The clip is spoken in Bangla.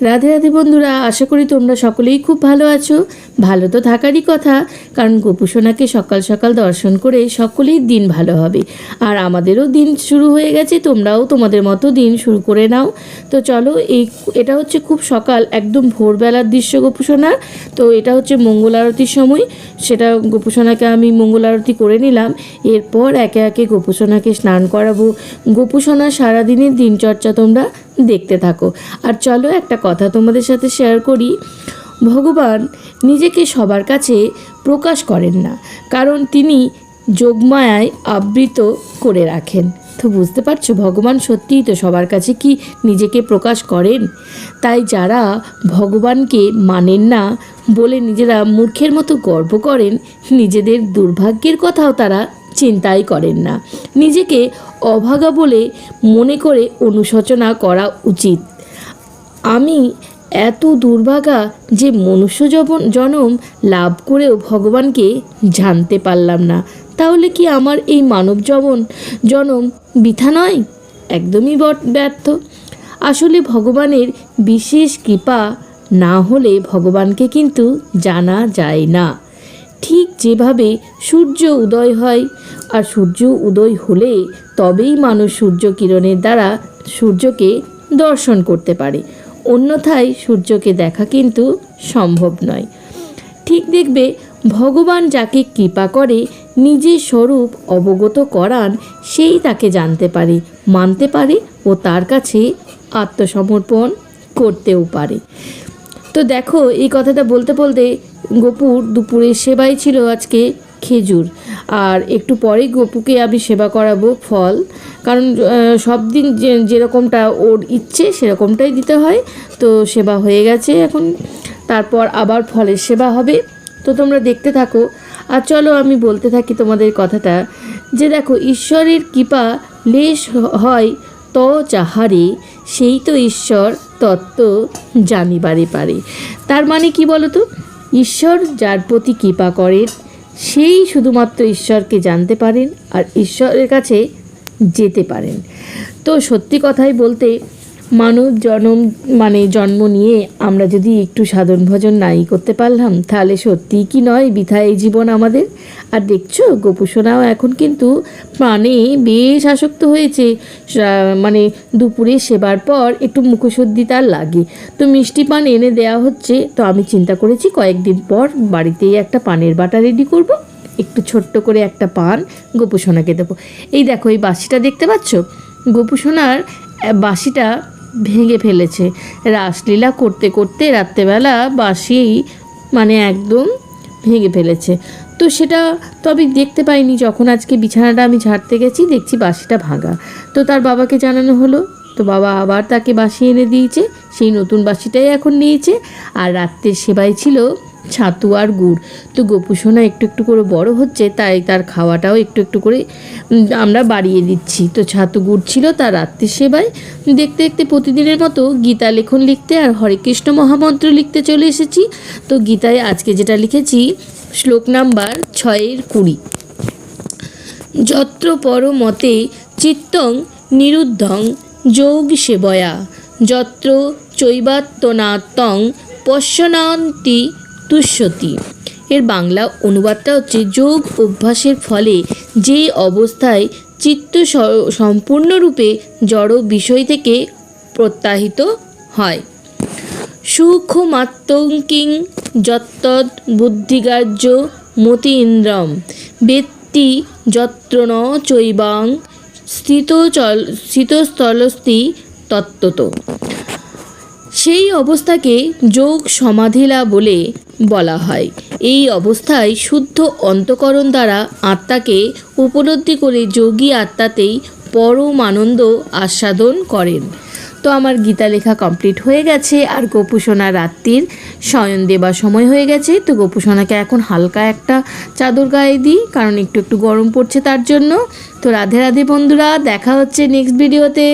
রাধে রাধে বন্ধুরা, আশা করি তোমরা সকলেই খুব ভালো আছো। ভালো তো থাকারই কথা, কারণ গোপুসোনাকে সকাল সকাল দর্শন করে সকলেই দিন ভালো হবে। আর আমাদেরও দিন শুরু হয়ে গেছে, তোমরাও তোমাদের মতো দিন শুরু করে নাও। তো চলো, এই এটা হচ্ছে খুব সকাল, একদম ভোরবেলার দৃশ্য গোপুসোনার তো এটা হচ্ছে মঙ্গল আরতির সময়, সেটা গোপুসোনাকে আমি মঙ্গল আরতি করে নিলাম। এরপর একে একে গোপুসোনাকে স্নান করাবো। গোপুসোনা সারাদিনের দিনচর্চা তোমরা দেখতে থাকো। আর চলো একটা কথা তোমাদের সাথে শেয়ার করি। ভগবান নিজেকে সবার কাছে প্রকাশ করেন না, কারণ তিনি যোগমায়ায় আবৃত করে রাখেন। তো বুঝতে পারছ ভগবান সত্যিই তো সবার কাছে কি নিজেকে প্রকাশ করেন? তাই যারা ভগবানকে মানেন না বলে নিজেরা মূর্খের মতো গর্ব করেন, নিজেদের দুর্ভাগ্যের কথাও তারা চিন্তাই করেন না। নিজেকে অভাগা বলে মনে করে অনুশোচনা করা উচিত। আমি এত দুর্ভাগা যে মনুষ্য জনম লাভ করেও ভগবানকে জানতে পারলাম না। তাহলে কি আমার এই মানব জবন জনম বৃথা নয়? একদমই ব্যর্থ। আসলে ভগবানের বিশেষ কৃপা না হলে ভগবানকে কিন্তু জানা যায় না। যেভাবে সূর্য উদয় হয়, আর সূর্য উদয় হলে তবেই মানুষ সূর্য কিরণের দ্বারা সূর্যকে দর্শন করতে পারে। অন্যথায় সূর্যকে দেখা কিন্তু সম্ভব নয়। ঠিক দেখবে, ভগবান যাকে কৃপা করে নিজের স্বরূপ অবগত করান, সেই তাকে জানতে পারে, মানতে পারে ও তার কাছে আত্মসমর্পণ করতেও পারে। তো দেখো, এই কথাটা বলতে বলতে গোপুর দুপুরের সেবাই ছিল আজকে খেজুর। আর একটু পরেই গোপুকে আমি সেবা করাবো ফল। কারণ সব দিন যেরকমটা ওর ইচ্ছে সেরকমটাই দিতে হয়। তো সেবা হয়ে গেছে এখন। তারপর আবার ফলের সেবা হবে। তো তোমরা দেখতে থাকো। আর চলো আমি বলতে থাকি তোমাদের কথাটা। যে দেখো, ঈশ্বরের কৃপা লেশ হয় ত যাহারে সেই তো ঈশ্বর তত্ত্ব জানিবারে পারে। তার মানে কি তো ঈশ্বর যার প্রতি কৃপা করেন সেই শুধুমাত্র ঈশ্বরকে জানতে পারেন আর ঈশ্বরের কাছে যেতে পারেন। তো সত্যি কথাই বলতে মানব জন্ম মানে জন্ম নিয়ে আমরা যদি একটু সাধন ভজন নাই করতে পারলাম, তাহলে সত্যিই কি নয় বৃথা এই জীবন আমাদের? আর দেখছ, গোপুসোনাও এখন কিন্তু প্রাণে বেশ আসক্ত হয়েছে। মানে দুপুরে সেবার পর একটু মুখশুদ্ধি তার লাগে। তো মিষ্টি পান এনে দেওয়া হচ্ছে, তো আমি চিন্তা করেছি কয়েকদিন পর বাড়িতেই একটা পানের বাটা রেডি করব। একটু ছোট্ট করে একটা পান গোপুসোনাকে দেবো। এই দেখো, এই বাসিটা দেখতে পাচ্ছ? গোপুসোনার বাসিটা ভেঙে ফেলেছে। রাসলীলা করতে করতে রাত্রেবেলা বাসিয়েই মানে একদম ভেঙে ফেলেছে। তো সেটা তো আমি দেখতে পাইনি, যখন আজকে বিছানাটা আমি ঝাড়তে গেছি, দেখছি বাসিটা ভাঙা। তো তার বাবাকে জানানো হলো, তো বাবা আবার তাকে বাসি এনে দিয়েছে, সেই নতুন বাসিটাই এখন নিয়েছে। আর রাত্রের সেবাই ছিল ছাতু আর গুড়। তো গোপুসোনা একটু একটু করে বড় হচ্ছে, তাই তার খাওয়াটাও একটু একটু করে আমরা বাড়িয়ে দিচ্ছি। তো ছাতু গুড় ছিল তার রাত্রির সেবায়। দেখতে দেখতে প্রতিদিনের মতো গীতা লেখন লিখতে আর হরে কৃষ্ণ মহামন্ত্র লিখতে চলে এসেছি। তো গীতায় আজকে যেটা লিখেছি, শ্লোক নাম্বার ছয়ের কুড়ি। যত্র পরমতে চিত্তং নিরুদ্ধং যোগ সেবয়া। যত্র চৈবাত্তনাত্তং পশ্যনান্তি তুষ্যতি এর বাংলা অনুবাদটা হচ্ছে যোগ অভ্যাসের ফলে যে অবস্থায় চিত্ত সম্পূর্ণরূপে জড় বিষয় থেকে প্রত্যাহিত হয়। সুখমাত্তঙ্কিং যত্তদ ইন্দ্রম বেত্তি যত্র ন চৈবাং স্থিত চল স্থিতস্থলস্তি তত্ত্বত। সেই অবস্থাকে যোগ সমাধিলা বলে বলা হয়। এই অবস্থায় শুদ্ধ অন্তকরণ দ্বারা আত্মাকে উপলব্ধি করে যোগী আত্মাতেই পরম আনন্দ আস্বাদন করেন। তো আমার গীতা লেখা কমপ্লিট হয়ে গেছে, আর গোপুসোনা রাত্রির শয়ন দেবার সময় হয়ে গেছে। তো গোপুসোনাকে এখন হালকা একটা চাদর গায়ে দিই, কারণ একটু একটু গরম পড়ছে তার জন্য। তো রাধে রাধে বন্ধুরা, দেখা হচ্ছে নেক্সট ভিডিওতে